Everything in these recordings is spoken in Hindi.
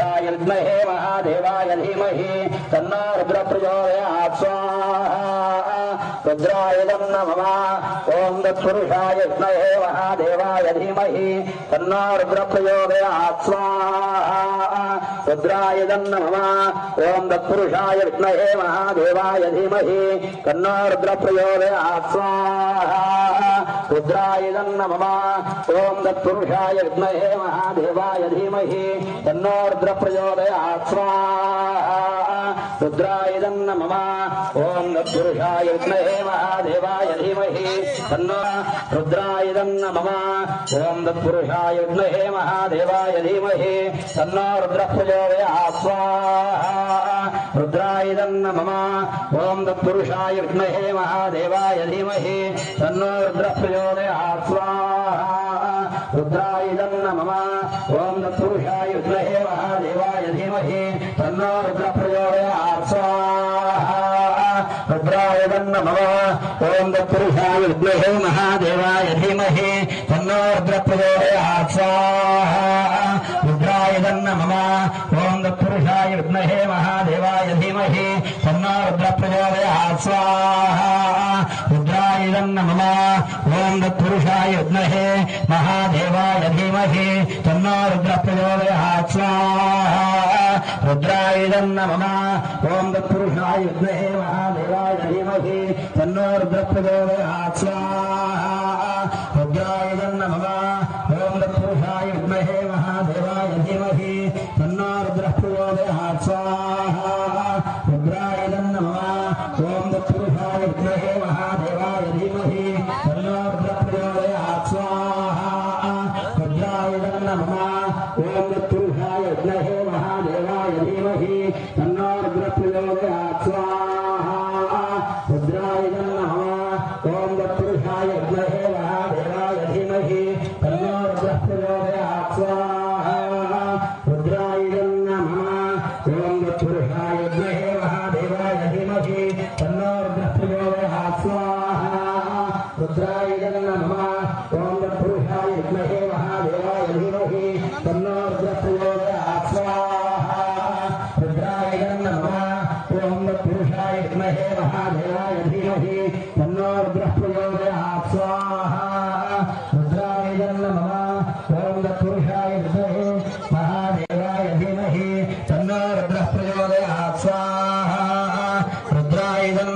तत्पुरुषाय विद्महे महादेवाय धीमहि तन्नो रुद्र प्रचोदयात् स्वाहा रुद्रायदं नमः ॐ तत्पुरुषाय विद्महे महादेवाय धीमहि तन्नो रुद्र प्रचोदयात् स्वाहा। रुद्रायदं नमः ॐ तत्पुरुषाय विद्महे महादेवाय धीमहि तन्नो रुद्र प्रचोदयात् स्वाहा। रुद्रायदं नमः ॐ तत्पुरुषाय विद्महे महादेवाय धीमहि तन्नो रुद्र प्रचोदयात् स्वाहा। रुद्रायदं नमः ॐ तत्पुरुषाय विद्महे महादेवाय धीमहि तन्नो रुद्रायदं नमः ॐ तत्पुरुषाय विद्महे महादेवाय धीमहि तन्नो रुद्र प्रचोदयात् स्वाहा रुद्रायदं नमः ॐ तत्पुरुषाय विद्महे महादेवाय धीमहि तन्नो रुद्र प्रचोदयात् स्वाहा रुद्रायदं नमः ॐ तत्पुरुषाय विद्महे नमः। ॐ तत्पुरुषाय विद्महे महादेवाय धीमहि। तन्नो रुद्र प्रचोदयात् स्वाहा। रुद्रायदं नमः ॐ तत्पुरुषाय विद्महे महादेवाय धीमहि। तन्नो रुद्र प्रचोदयात् स्वाहा। रुद्रायदं नमः ॐ तत्पुरुषाय विद्महे महादेवाय धीमहि। तन्नो रुद्र प्रचोदयात् स्वाहा तत्पुरुषाय विद्महे महादेवाय धीमहि तन्नो रुद्र स्वाहा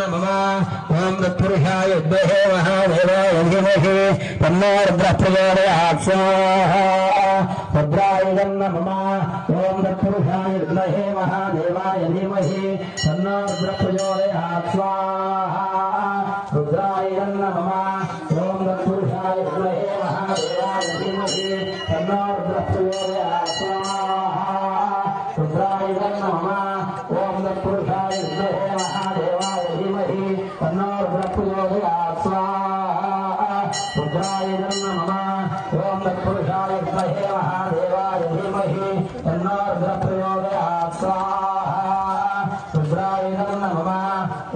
नमः। ॐ तत्पुरुषाय विद्महे महादेवाय धीमहि तन्नो रुद्र प्रचोदयात् स्वाहा। रुद्रायदं नमः। ॐ तत्पुरुषाय विद्महे महादेवाय धीमहि तन्नो रुद्र प्रचोदयात् स्वाहा। रुद्रायदं नमः। ॐ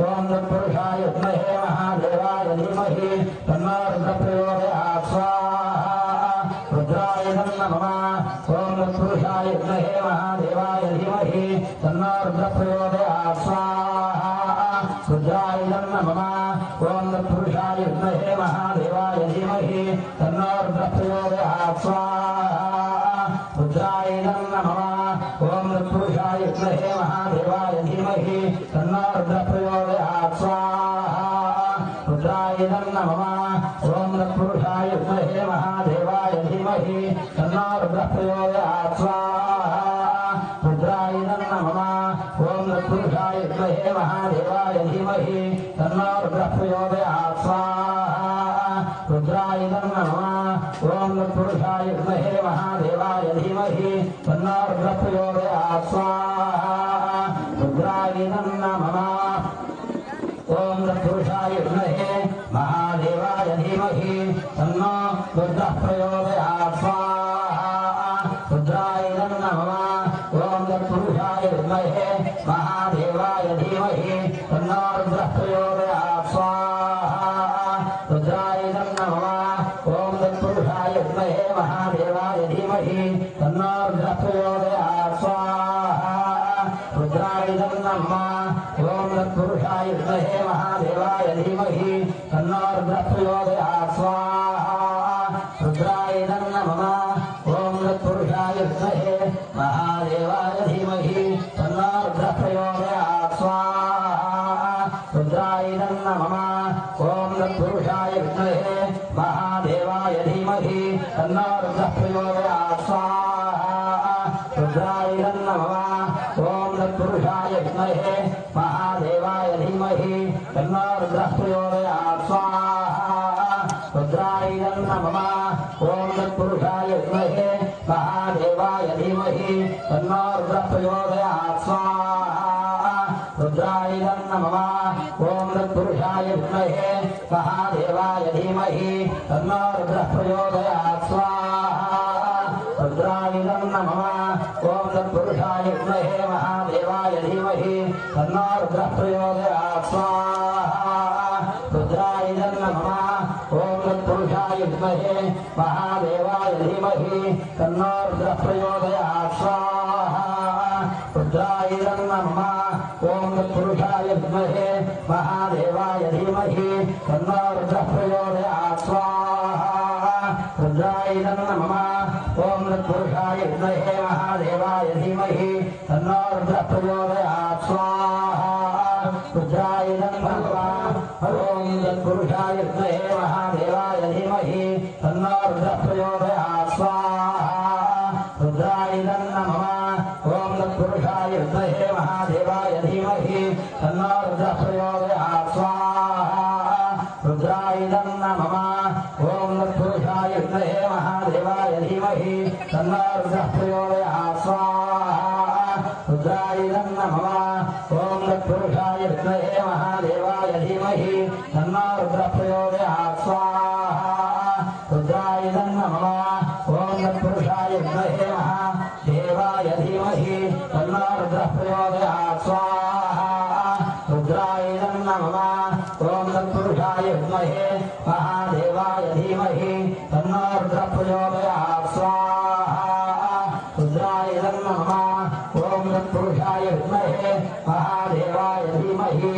ॐ तत्पुरुषाय विद्महे महादेवाय धीमहि तन्नो रुद्र प्रचोदयात् स्वाहा रुद्रायदं नमः ॐ तन्नो तन्नो रुद्र प्रचोदयात् स्वाहा रुद्रायदं नमः ॐ तत्पुरुषाय विद्महे महादेवाय धीमहि तन्नो रुद्र प्रचोदयात् स्वाहा रुद्रायदं नमः ॐ महादेवाय धीमहि तन्नो रुद्र प्रचोदयात् स्वाहा रुद्रायुधं नमः ॐ तत्पुरुषाय विद्महे महादेवाय धीमहि तन्नो रुद्रः रुद्रायुधं नमः रुद्रायुधं नमः ॐ तत्पुरुषाय विद्महे महादेवाय धीमहि तन्नो रुद्रः ॐ तत्पुरुषाय विद्महे महादेवाय धीमहि तन्नो रुद्रः प्रचोदयात् ॐ तत्पुरुषाय विद्महे महादेवाय धीमहि तन्नो स्वाहा। ॐ तत्पुरुषाय विद्महे महादेवाय धीमहि तन्नो रुद्रः प्रचोदयात् स्वाहा। रुद्रायुधं नमः ॐ तत्पुरुषाय विद्महे महादेवाय धीमहि तन्नो रुद्रः प्रचोदयात् स्वाहा। रुद्रायुधं नमः ॐ तत्पुरुषाय विद्महे महादेवाय धीमहि तन्नो रुद्रः प्रचोदयात् स्वाहा। रुद्रायुधं नमः ॐ तत्पुरुषाय विद्महे धीमहि तन्नो रुद्रः प्रचोदयात् स्वाहा रुद्रायुधं नमः ॐ तत्पुरुषाय विद्महे महादेवाय धीमहि तन्नो रुद्रः प्रचोदयात् स्वाहा रुद्रायुधं नमः ॐ तत्पुरुषाय विद्महे महादेवाय रुद्रायुधं नमः ॐ तत्पुरुषाय विद्महे महादेवाय धीमहि स्वाहा। रुद्रायुधं नमः ॐ तत्पुरुषाय महादेवाय धीमहि तन्नो स्वाहा। रुद्रायुधं नमः ॐ तत्पुरुषाय महादेवाय धीमहि तन्नो ॐ तत्पुरुषाय विद्महे धीमहि तन्नो नमः। ॐ तत्पुरुषाय विद्महे महादेवाय धीमहि तन्नो रुद्रः प्रचोदयात् स्वाहा महादेवाय धीमहि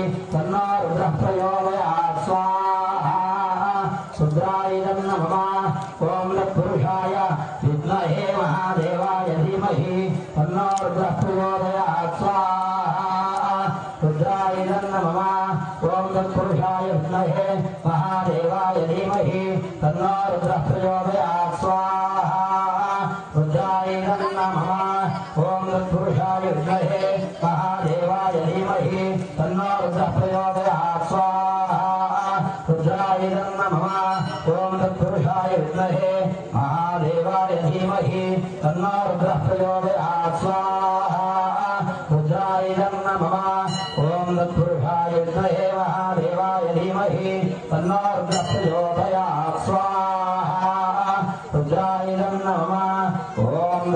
नमः। ओं तत्पुरुषाय विद्महे। महादेवाय धीमहि। तन्नो रुद्रः प्रचोदयात् स्वाहा। रुद्रायुधं नमः। ओं तत्पुरुषाय विद्महे। महादेवाय धीमहि। तन्नो रुद्रः प्रचोदयात् स्वाहा। रुद्रायुधं नमः। ॐ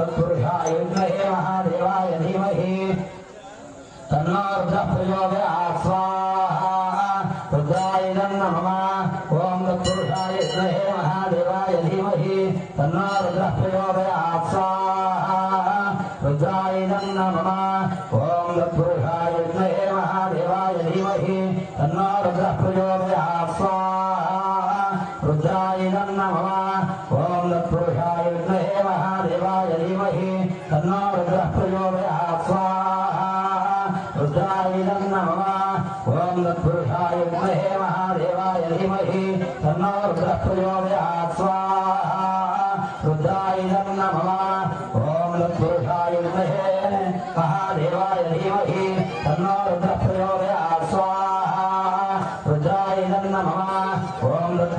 तत्पुरुषाय विद्महे महादेवाय धीमहि तन्नो रुद्रः प्रचोदयात् स्वाहा रुद्रायुधं नमः ॐ तत्पुरुषाय विद्महे महादेवाय धीमहि तन्नो रुद्रः प्रचोदयात् स्वाहा रुद्रायुधं नमः ॐ तत्पुरुषाय विद्महे महादेवाय धीमहि तन्नो रुद्रः प्रचोदयात् ॐ तत्पुरुषाय विद्महे महादेवाय धीमहि तन्नो रुद्रः प्रचोदयात् स्वाहा